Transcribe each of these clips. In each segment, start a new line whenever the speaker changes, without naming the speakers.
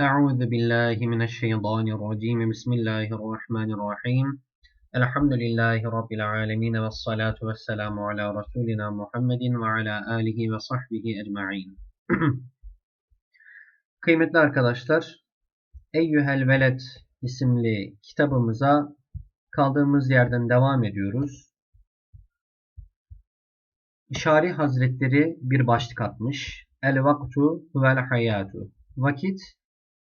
أعوذ بالله من الشيطان الرجيم بسم الله الرحمن الرحيم الحمد لله رب العالمين والصلاة والسلام على رسولنا محمد وعلى آله وصحبه أجمعين Kıymetli arkadaşlar, Eyyühel Veled isimli kitabımıza kaldığımız yerden devam ediyoruz. İşari Hazretleri bir başlık atmış. El vaktu vel hayatu. Vakit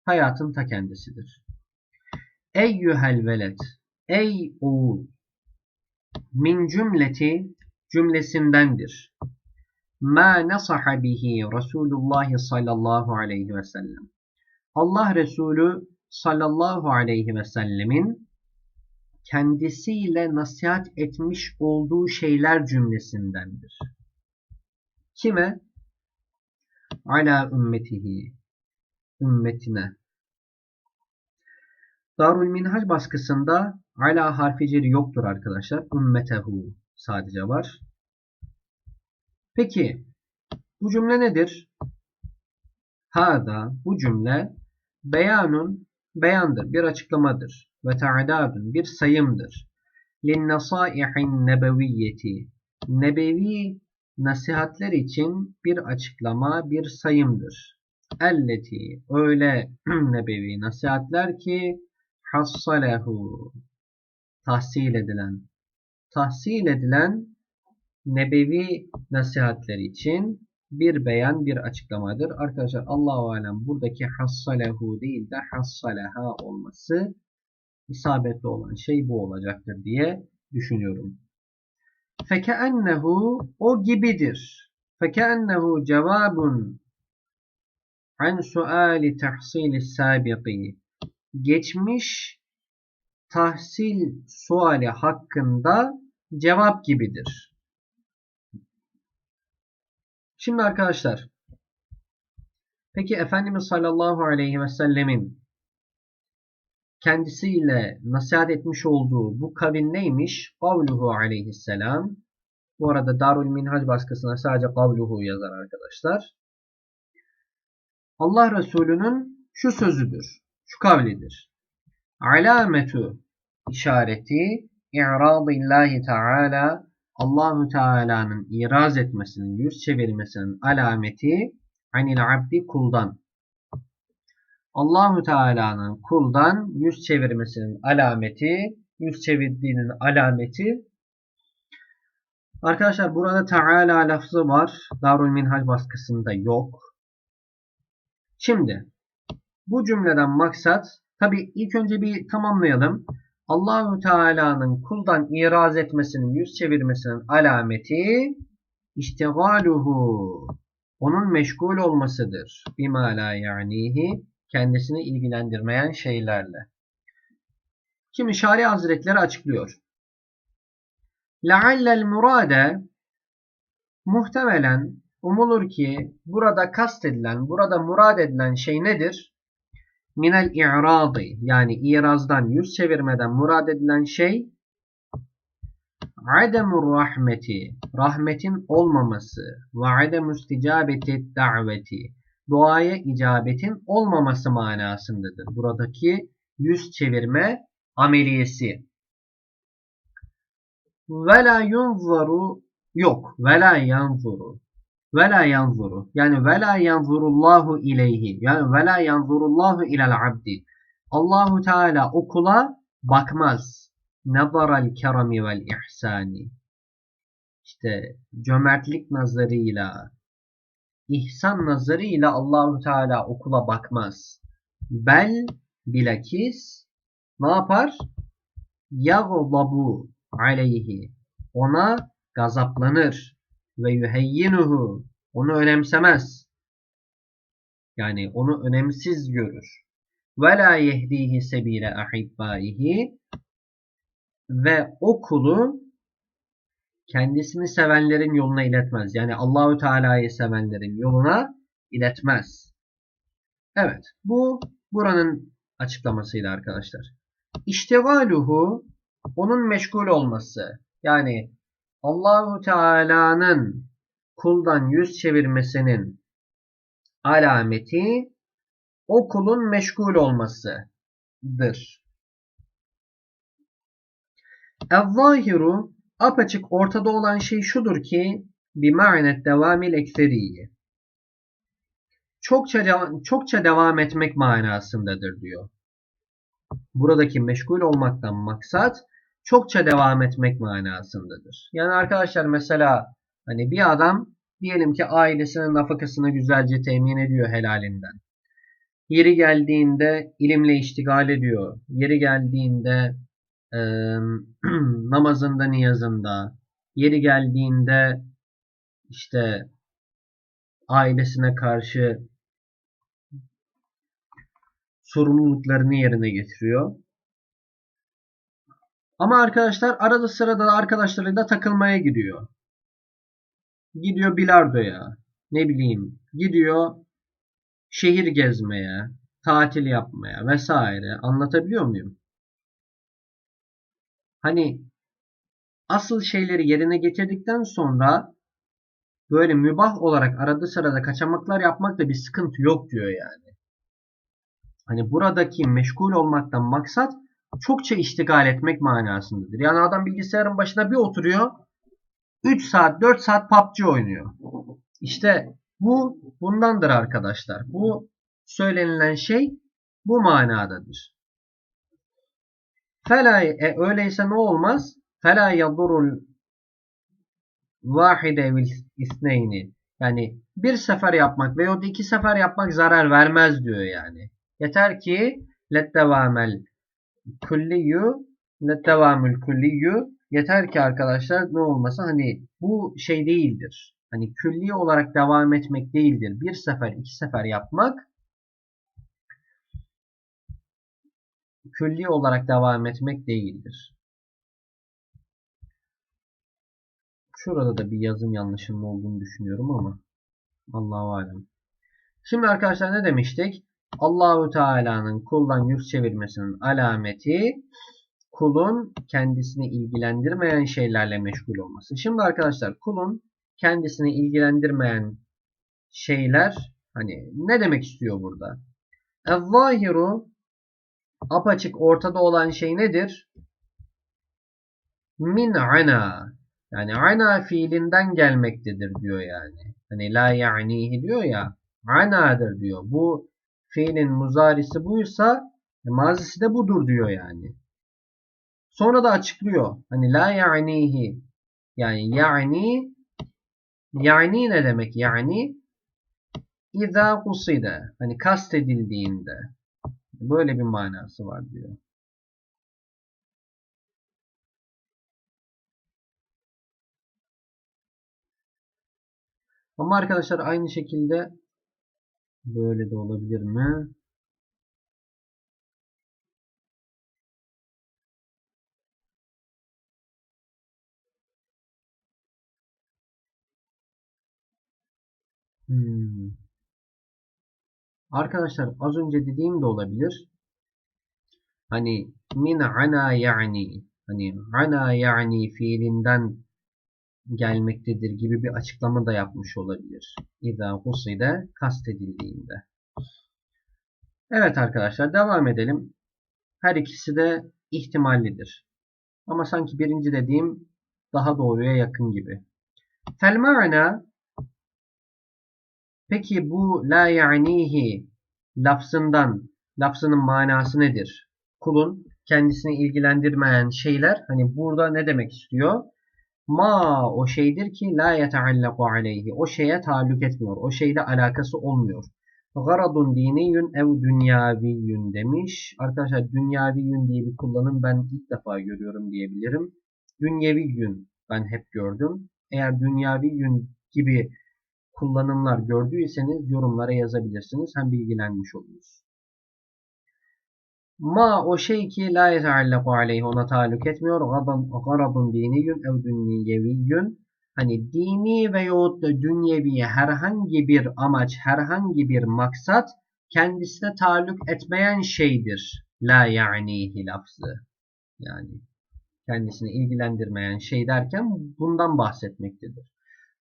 hayatın ta kendisidir. Eyyühel veled. Ey oğul. Min cümleti cümlesindendir. Ma nasaha bihi Resulullah sallallahu aleyhi ve sellem. Allah Resulü sallallahu aleyhi ve sellemin kendisiyle nasihat etmiş olduğu şeyler cümlesindendir. Kime? Ala ümmetihi. Ümmetine. Darul Minhac baskısında ala harfi ceri yoktur arkadaşlar. Ümmetehu sadece var. Peki bu cümle nedir? Hada bu cümle beyanun beyandır, bir açıklamadır. Ve ta'dadun bir sayımdır. Linnasaihin nebeviyyeti nebevi nasihatler için bir açıklama, bir sayımdır. Elleti öyle nebevi nasihatler ki hassalehu tahsil edilen tahsil edilen nebevi nasihatler için bir beyan, bir açıklamadır. Arkadaşlar Allahu alem buradaki hassalehu değil de hassaleha olması isabetli olan şey bu olacaktır diye düşünüyorum. Fekeennehu o gibidir. Fekeennehu cevabun an suali tahsili sabiqi. Geçmiş tahsil suali hakkında cevap gibidir. Şimdi arkadaşlar peki Efendimiz sallallahu aleyhi ve sellemin kendisiyle nasihat etmiş olduğu bu kavil neymiş? Kavluhu aleyhisselam. Bu arada Darul Minhac baskısına sadece kavluhu yazar arkadaşlar. Allah Resulü'nün şu sözüdür, şu kavlidir. Alametu işareti i'radillahi Teala Allahu Teala'nın iraz etmesinin, yüz çevirmesinin alameti anil abdi kuldan. Allahu Teala'nın kuldan yüz çevirmesinin alameti, yüz çevirdiğinin alameti Arkadaşlar burada Teala lafzı var. Darul Minhal baskısında yok. Şimdi bu cümleden maksat tabi ilk önce bir tamamlayalım. Allahu Teala'nın kuldan iraz etmesinin, yüz çevirmesinin alameti iştigaluhu onun meşgul olmasıdır. Bima la ya'nihi kendisini ilgilendirmeyen şeylerle. Şimdi Şari Hazretleri açıklıyor. Leallel murade muhtemelen umulur ki burada kastedilen, burada murad edilen şey nedir? Minel i'radı yani irazdan, yüz çevirmeden murad edilen şey ademur rahmeti, rahmetin olmaması ve ademü isticabeti daveti, duaya icabetin olmaması manasındadır. Buradaki yüz çevirme ameliyesi. Ve la yunzaru yok. Ve la yanzuru. Ve la yanzuru. Yani ve la yanzurullahu ileyhi. Yani ve la yanzurullahu ilel abdi. Allahu Teala okula bakmaz. Nazaral kerami vel ihsani. İşte cömertlik nazarıyla, ihsan nazarıyla Allahu Teala okula bakmaz. Bel bilakis ne yapar? Yaglabu aleyhi. Ona gazaplanır ve yuheyyinuhu. Onu önemsemez. Yani onu önemsiz görür. Ve la yehdihi sebile ahibbaihi ve o kulu kendisini sevenlerin yoluna iletmez. Yani Allahü Teala'yı sevenlerin yoluna iletmez. Evet, bu buranın açıklamasıydı arkadaşlar. İştigaluhu onun meşgul olması. Yani Allahu Teala'nın kuldan yüz çevirmesinin alameti o kulun meşgul olmasıdır. El-zahiru apaçık ortada olan şey şudur ki bir ma'net devamil ekseriyi. Çokça, çokça devam etmek manasındadır diyor. Buradaki meşgul olmaktan maksat çokça devam etmek manasındadır. Yani arkadaşlar mesela hani bir adam diyelim ki ailesinin nafakasını güzelce temin ediyor helalinden. Yeri geldiğinde ilimle iştigal ediyor. Yeri geldiğinde e, namazında, niyazında, yeri geldiğinde işte ailesine karşı sorumluluklarını yerine getiriyor. Ama arkadaşlar arada sırada arkadaşlarıyla takılmaya gidiyor. Gidiyor bilardoya, ne bileyim, gidiyor şehir gezmeye, tatil yapmaya vesaire. Anlatabiliyor muyum? Hani asıl şeyleri yerine getirdikten sonra böyle mübah olarak arada sırada kaçamaklar yapmakta bir sıkıntı yok diyor yani. Hani buradaki meşgul olmaktan maksat çokça iştigal etmek manasındadır. Yani adam bilgisayarın başına bir oturuyor 3 saat 4 saat PUBG oynuyor. İşte bu bundandır arkadaşlar. Bu söylenilen şey bu manadadır. Fela e, öyleyse ne olmaz? Fela yadurul vahide bil isneyni. Yani bir sefer yapmak veya iki sefer yapmak zarar vermez diyor yani. Yeter ki lettevamel kulliyu lettevamül kulliyu yeter ki arkadaşlar ne olmasa hani bu şey değildir. Hani külli olarak devam etmek değildir. Bir sefer iki sefer yapmak külli olarak devam etmek değildir. Şurada da bir yazım yanlışının olduğunu düşünüyorum ama Allahu alem. Şimdi arkadaşlar ne demiştik? Allahu Teala'nın kuldan yüz çevirmesinin alameti kulun kendisini ilgilendirmeyen şeylerle meşgul olması. Şimdi arkadaşlar kulun kendisini ilgilendirmeyen şeyler hani ne demek istiyor burada? El-zahiru apaçık ortada olan şey nedir? Min ana yani ana fiilinden gelmektedir diyor yani. Hani la ya'nihi diyor ya anadır diyor. Bu fiilin muzarisi buysa mazisi de budur diyor yani. Sonra da açıklıyor. Hani la ya'nihi yani yani yani ne demek yani? İza kuside hani kastedildiğinde böyle bir manası var diyor. Ama arkadaşlar aynı şekilde böyle de olabilir mi? Hmm. Arkadaşlar az önce dediğim de olabilir. Hani min ana yani hani ana yani fiilinden gelmektedir gibi bir açıklama da yapmış olabilir. İza huside kastedildiğinde. Evet arkadaşlar devam edelim. Her ikisi de ihtimallidir. Ama sanki birinci dediğim daha doğruya yakın gibi. Fel ma'na Peki bu la ya'nihi lafzından, lafzının manası nedir? Kulun kendisini ilgilendirmeyen şeyler hani burada ne demek istiyor? Ma o şeydir ki la yeteallaku aleyhi. O şeye taalluk etmiyor. O şeyle alakası olmuyor. Garadun diniyün ev dünyaviyyün demiş. Arkadaşlar dünyaviyyün diye bir kullanım ben ilk defa görüyorum diyebilirim. Dünyeviyyün ben hep gördüm. Eğer dünyaviyyün gibi kullanımlar gördüyseniz yorumlara yazabilirsiniz. Hem bilgilenmiş oluruz. Ma o şey ki la yeteallaku aleyhi ona taluk etmiyor. Garadun diniyyün ev dünyeviyyün. Hani dini veyahut da dünyevi herhangi bir amaç, herhangi bir maksat kendisine taluk etmeyen şeydir. La ya'nihi lafzı. Yani kendisini ilgilendirmeyen şey derken bundan bahsetmektedir.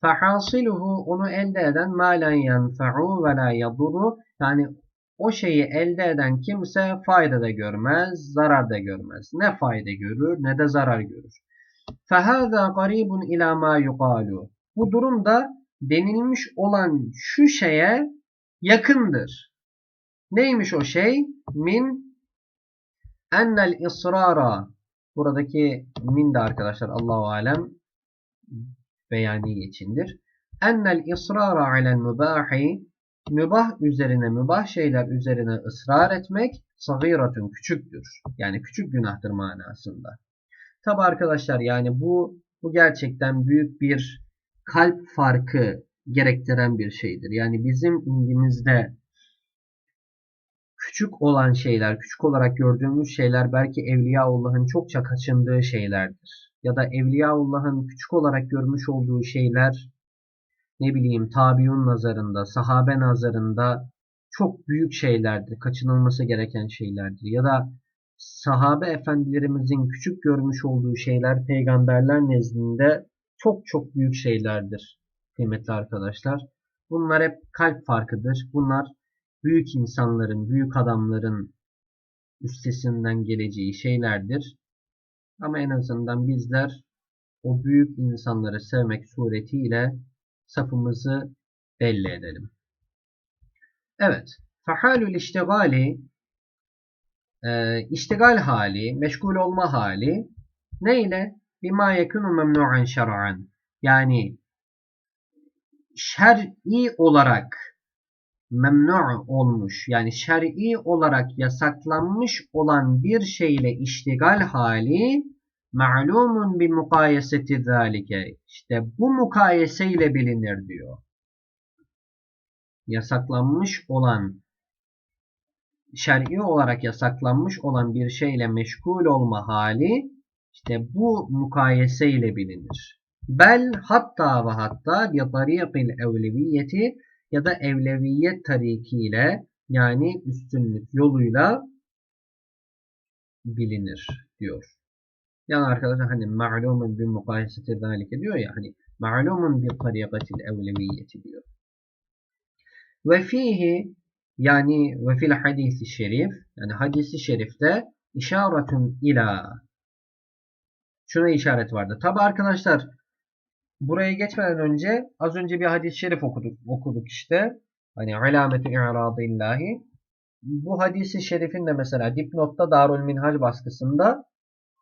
Fehasiluhu onu elde eden malen yenfe'u ve la yaduru yani o şeyi elde eden kimse fayda da görmez, zarar da görmez. Ne fayda görür ne de zarar görür. Fehâzâ garibun ilâ mâ yukâlu. Bu durumda denilmiş olan şu şeye yakındır. Neymiş o şey? Min ennel ısrara. Buradaki min de arkadaşlar Allahu alem beyani içindir. Ennel israra alel mübahi mübah üzerine mübah şeyler üzerine ısrar etmek sagiratun küçüktür. Yani küçük günahtır manasında. Tabi arkadaşlar yani bu bu gerçekten büyük bir kalp farkı gerektiren bir şeydir. Yani bizim indimizde küçük olan şeyler, küçük olarak gördüğümüz şeyler belki Evliyaullah'ın çokça kaçındığı şeylerdir. Ya da Evliyaullah'ın küçük olarak görmüş olduğu şeyler ne bileyim tabiun nazarında, sahabe nazarında çok büyük şeylerdir, kaçınılması gereken şeylerdir. Ya da sahabe efendilerimizin küçük görmüş olduğu şeyler peygamberler nezdinde çok çok büyük şeylerdir kıymetli arkadaşlar. Bunlar hep kalp farkıdır. Bunlar büyük insanların, büyük adamların üstesinden geleceği şeylerdir. Ama en azından bizler o büyük insanları sevmek suretiyle safımızı belli edelim. Evet. Fahalül iştigali e, iştigal hali, meşgul olma hali ne ile? Bima yekunu memnu'an şer'an. Yani şer'i olarak memnu olmuş yani şer'i olarak yasaklanmış olan bir şeyle iştigal hali ma'lumun bi mukayeseti zalike. İşte bu mukayeseyle bilinir diyor. Yasaklanmış olan şer'i olarak yasaklanmış olan bir şeyle meşgul olma hali işte bu mukayeseyle bilinir. Bel hatta ve hatta bi tariqil evleviyeti ya da evleviyet tarikiyle yani üstünlük yoluyla bilinir diyor. Yani arkadaşlar hani ma'lumun bir mukayeseti zalike diyor ya hani ma'lumun bir tarikatil evleviyeti diyor. Ve fihi yani ve fil hadisi şerif yani hadisi şerifte işaretun ila şuna işaret vardı. Tabi arkadaşlar buraya geçmeden önce az önce bir hadis-i şerif okuduk, okuduk işte. Hani alameti i'radillahi. Bu hadisi şerifin de mesela dipnotta Darul Minhal baskısında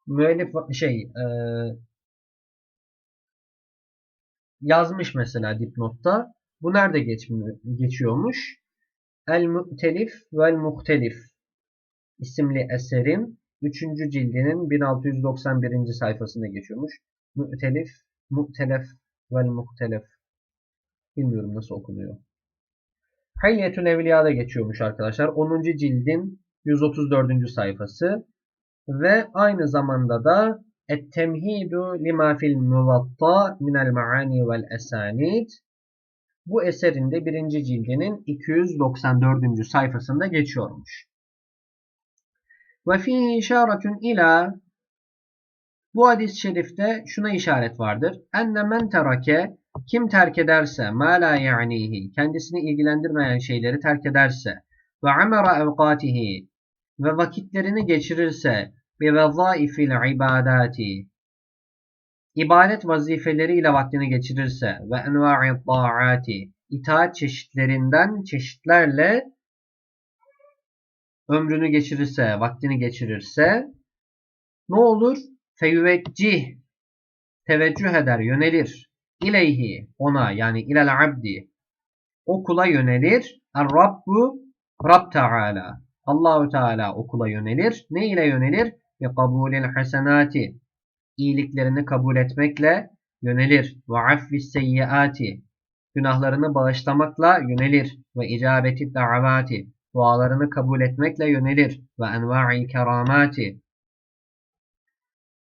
müellif şey e, yazmış mesela dipnotta. Bu nerede geçiyormuş? El-Mu'telif vel-Muhtelif isimli eserin 3. cildinin 1691. sayfasında geçiyormuş. Mu'telif Mu'telef vel muhtelef. Bilmiyorum nasıl okunuyor. Hayyetül Evliya'da geçiyormuş arkadaşlar. 10. cildin 134. sayfası. Ve aynı zamanda da Et-temhidu lima fil muvatta minel maani vel esanid. Bu eserin de birinci cildinin 294. sayfasında geçiyormuş. Ve fihi işaretun ila bu hadis-i şerifte şuna işaret vardır. Enne men terake kim terk ederse ma la ya'nihi kendisini ilgilendirmeyen şeyleri terk ederse ve amara evkatihi ve vakitlerini geçirirse bi vezaifil ibadati ibadet vazifeleriyle vaktini geçirirse ve enva'i ta'ati itaat çeşitlerinden çeşitlerle ömrünü geçirirse, vaktini geçirirse ne olur? Feyüveccih teveccüh eder, yönelir. İleyhi ona yani ilel abdi o kula yönelir. Er-Rabbu Rab Teala. Allahu Teala okula yönelir. Ne ile yönelir? Bi kabulil hasenati. İyiliklerini kabul etmekle yönelir. Ve affis seyyiati. Günahlarını bağışlamakla yönelir. Ve icabeti davati. Dualarını kabul etmekle yönelir. Ve enva'il keramati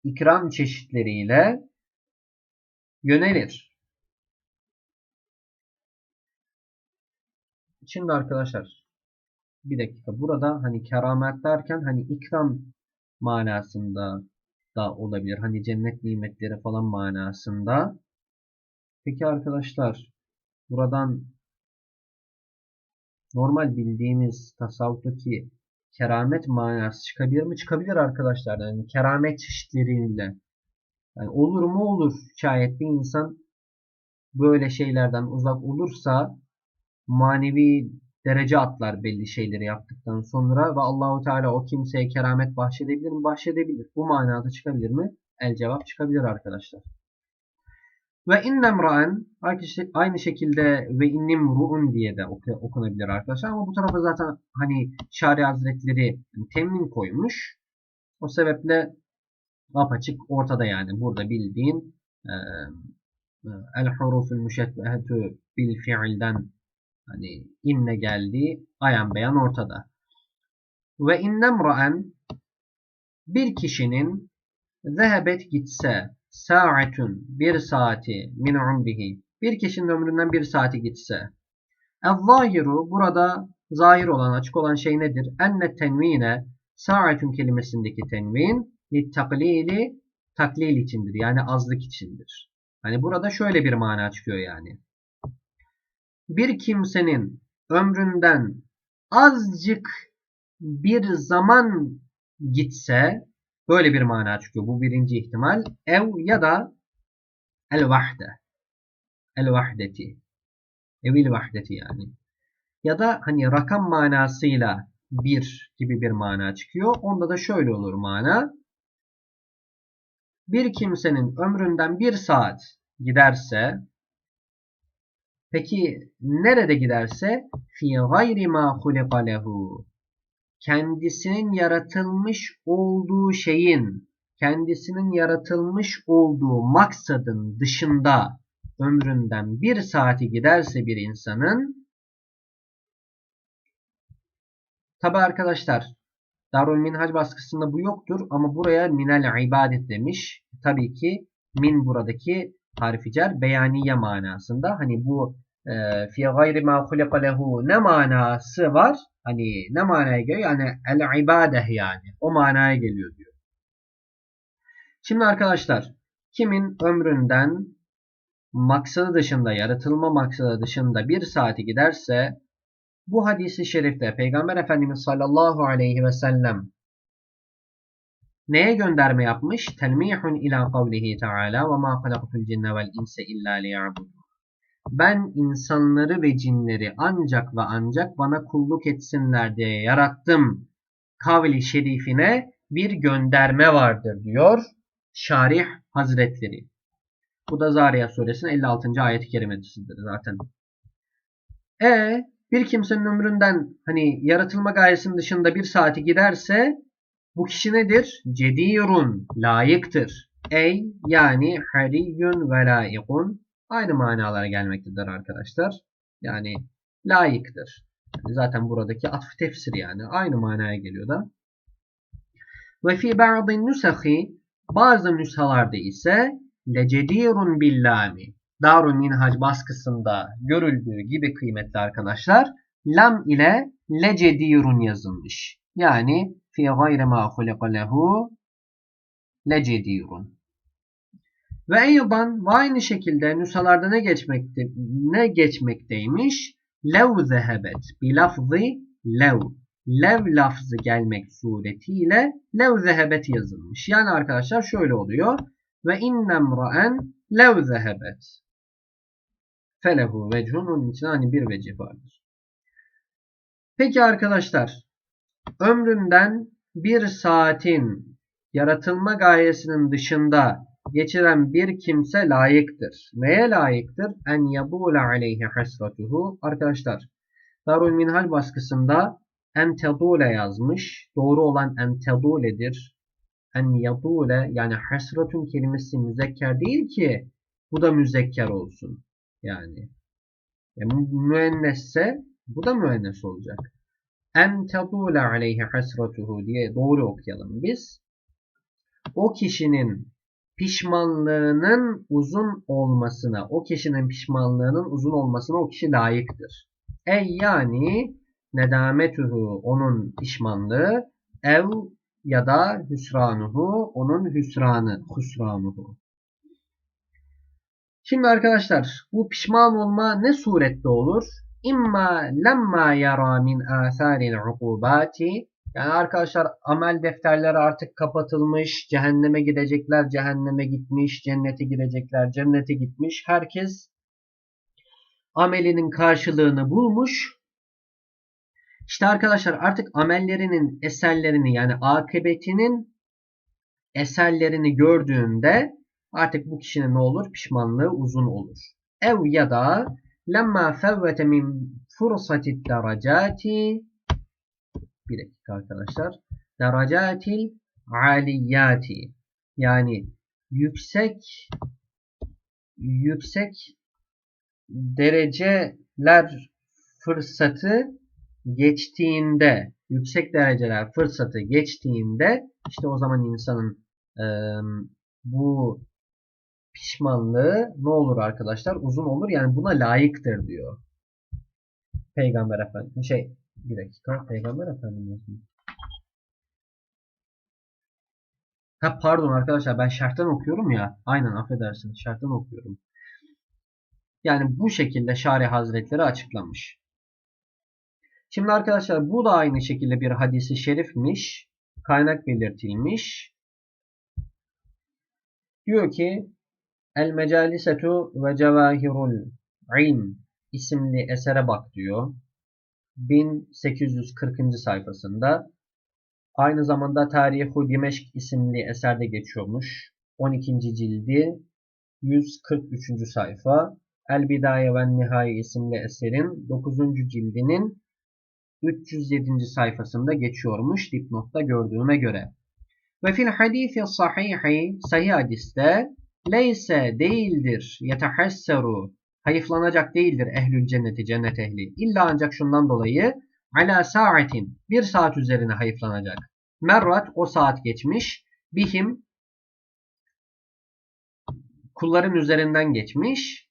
ikram çeşitleriyle yönelir. Şimdi arkadaşlar bir dakika burada hani keramet derken hani ikram manasında da olabilir. Hani cennet nimetleri falan manasında. Peki arkadaşlar buradan normal bildiğimiz tasavvuftaki keramet manası çıkabilir mi? Çıkabilir arkadaşlar. Yani keramet çeşitleriyle. Yani olur mu olur. Şayet bir insan böyle şeylerden uzak olursa manevi derece atlar belli şeyleri yaptıktan sonra ve Allahu Teala o kimseye keramet bahşedebilir mi? Bahşedebilir. Bu manada çıkabilir mi? El cevap çıkabilir arkadaşlar. Ve innemraen aynı şekilde ve innimruun diye de okunabilir arkadaşlar. Ama bu tarafa zaten hani Şari Hazretleri temin koymuş. O sebeple apaçık ortada yani. Burada bildiğin el huruful müşebbehetü bil fiilden hani inne geldiği ayan beyan ortada. Ve innemraen bir kişinin zehebet gitse sa'atun bir saati min umrihi bir kişinin ömründen bir saati gitse el-zahiru burada zahir olan açık olan şey nedir? Enne tenvine sa'atun kelimesindeki tenvin li taklili taklil içindir. Yani azlık içindir. Hani burada şöyle bir mana çıkıyor yani. Bir kimsenin ömründen azıcık bir zaman gitse Böyle bir mana çıkıyor. Bu birinci ihtimal. Ev ya da el vahde. El vahdeti. Evil vahdeti yani. Ya da hani rakam manasıyla bir gibi bir mana çıkıyor. Onda da şöyle olur mana. Bir kimsenin ömründen bir saat giderse peki nerede giderse fi gayri ma hulika lehu kendisinin yaratılmış olduğu şeyin, kendisinin yaratılmış olduğu maksadın dışında ömründen bir saati giderse bir insanın tabi arkadaşlar Darul Minhac baskısında bu yoktur ama buraya minel ibadet demiş. Tabii ki min buradaki harficer beyaniye manasında. Hani bu fi gayri ma lehu ne manası var? Hani ne manaya geliyor? Yani el ibadeh yani. O manaya geliyor diyor. Şimdi arkadaşlar kimin ömründen maksadı dışında, yaratılma maksadı dışında bir saati giderse bu hadisi şerifte Peygamber Efendimiz sallallahu aleyhi ve sellem neye gönderme yapmış? Telmihun ila kavlihi teala ve ma halaktul cinne vel inse illa liya'budun ben insanları ve cinleri ancak ve ancak bana kulluk etsinler diye yarattım kavli şerifine bir gönderme vardır diyor Şarih Hazretleri. Bu da Zariyat suresinin 56. ayet-i kerimesidir zaten. E bir kimsenin ömründen hani yaratılma gayesinin dışında bir saati giderse bu kişi nedir? Cedirun, layıktır. Ey yani hariyun ve layıkun aynı manalara gelmektedir arkadaşlar. Yani layıktır. Zaten buradaki atf tefsir yani aynı manaya geliyor da. Ve fi ba'din nusahi bazı nüshalarda ise lecedirun billami Darun Minhac baskısında görüldüğü gibi kıymetli arkadaşlar lam ile lecedirun yazılmış. Yani fi gayre ma lehu lecedirun. Ve eydan ve aynı şekilde nüshalarda ne geçmekte ne geçmekteymiş? Lev zehebet bi lafzı lev. Lev lafzı gelmek suretiyle lev zehebet yazılmış. Yani arkadaşlar şöyle oluyor. Ve innem ra'en lev zehebet. Felehu vechun. Onun için hani bir vecih vardır. Peki arkadaşlar. Ömründen bir saatin yaratılma gayesinin dışında geçiren bir kimse layıktır. Neye layıktır? En yabule aleyhi hasratuhu. Arkadaşlar Darul Minhal baskısında en tedule yazmış. Doğru olan en teduledir. En yadule yani hasratun kelimesi müzekker değil ki bu da müzekker olsun. Yani yani müennesse bu da müennes olacak. En tedule aleyhi hasratuhu diye doğru okuyalım biz. O kişinin pişmanlığının uzun olmasına, o kişinin pişmanlığının uzun olmasına o kişi layıktır. Ey yani nedametuhu onun pişmanlığı, ev ya da hüsranuhu onun hüsranı, hüsranuhu. Şimdi arkadaşlar bu pişman olma ne surette olur? imma lemma yara min atharil ukubati yani arkadaşlar amel defterleri artık kapatılmış, cehenneme gidecekler, cehenneme gitmiş, cennete girecekler, cennete gitmiş. Herkes amelinin karşılığını bulmuş. İşte arkadaşlar artık amellerinin eserlerini yani akıbetinin eserlerini gördüğünde artık bu kişinin ne olur? Pişmanlığı uzun olur. Ev ya da lemma fevvete min fursati derecati bir dakika arkadaşlar. Deracatil aliyati yani yüksek yüksek dereceler fırsatı geçtiğinde yüksek dereceler fırsatı geçtiğinde işte o zaman insanın e, bu pişmanlığı ne olur arkadaşlar? Uzun olur. Yani buna layıktır diyor. Peygamber Efendimiz. Şey bir dakika. Peygamber Efendimiz mi? Ha pardon arkadaşlar ben şarttan okuyorum ya. Aynen affedersiniz şarttan okuyorum. Yani bu şekilde Şari Hazretleri açıklamış. Şimdi arkadaşlar bu da aynı şekilde bir hadisi şerifmiş. Kaynak belirtilmiş. Diyor ki El Mecalisetu ve Cevahirul İlm isimli esere bak diyor. 1840. sayfasında. Aynı zamanda Tarihu Dimeşk isimli eserde geçiyormuş. 12. cildi 143. sayfa. El Bidaye ve Nihaye isimli eserin 9. cildinin 307. sayfasında geçiyormuş dipnotta gördüğüme göre. Ve fil hadisi sahihi sahih hadiste leyse değildir yetehasseru hayıflanacak değildir ehlül cenneti cennet ehli. İlla ancak şundan dolayı ala saatin bir saat üzerine hayıflanacak. Merrat o saat geçmiş. Bihim kulların üzerinden geçmiş.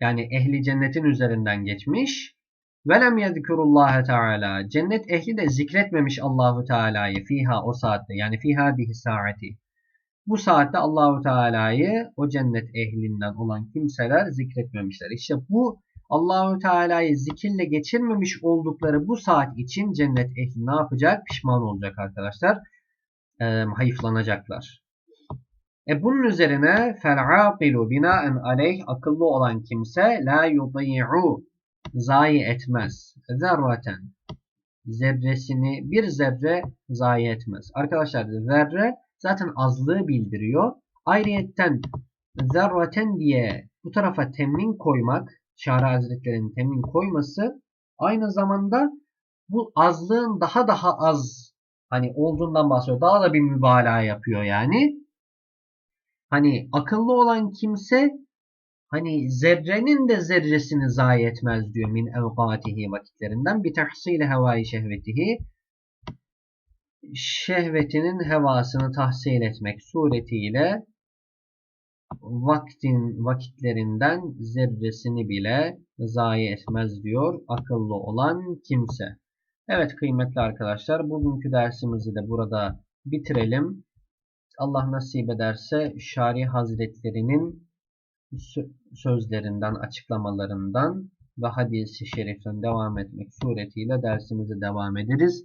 Yani ehli cennetin üzerinden geçmiş. Velem yezkurullaha teala. Cennet ehli de zikretmemiş Allahu Teala'yı fiha o saatte. Yani fiha bihi saati. Bu saatte Allahu Teala'yı o cennet ehlinden olan kimseler zikretmemişler. İşte bu Allahu Teala'yı zikirle geçirmemiş oldukları bu saat için cennet ehli ne yapacak? Pişman olacak arkadaşlar. E, hayıflanacaklar. E bunun üzerine fel'aqilu binaen aleyh akıllı olan kimse la yudi'u zayi etmez. Zerraten zerresini bir zerre zayi etmez. Arkadaşlar zerre zaten azlığı bildiriyor. Ayrıyetten zerraten diye bu tarafa temin koymak, Şara Hazretleri'nin temin koyması aynı zamanda bu azlığın daha daha az hani olduğundan bahsediyor. Daha da bir mübalağa yapıyor yani. Hani akıllı olan kimse hani zerrenin de zerresini zayi etmez diyor min evkatihi vakitlerinden bir tahsili hevai şehvetihi şehvetinin hevasını tahsil etmek suretiyle vaktin vakitlerinden zerresini bile zayi etmez diyor akıllı olan kimse. Evet kıymetli arkadaşlar bugünkü dersimizi de burada bitirelim. Allah nasip ederse Şari Hazretlerinin sözlerinden, açıklamalarından ve hadisi şeriften devam etmek suretiyle dersimizi devam ederiz.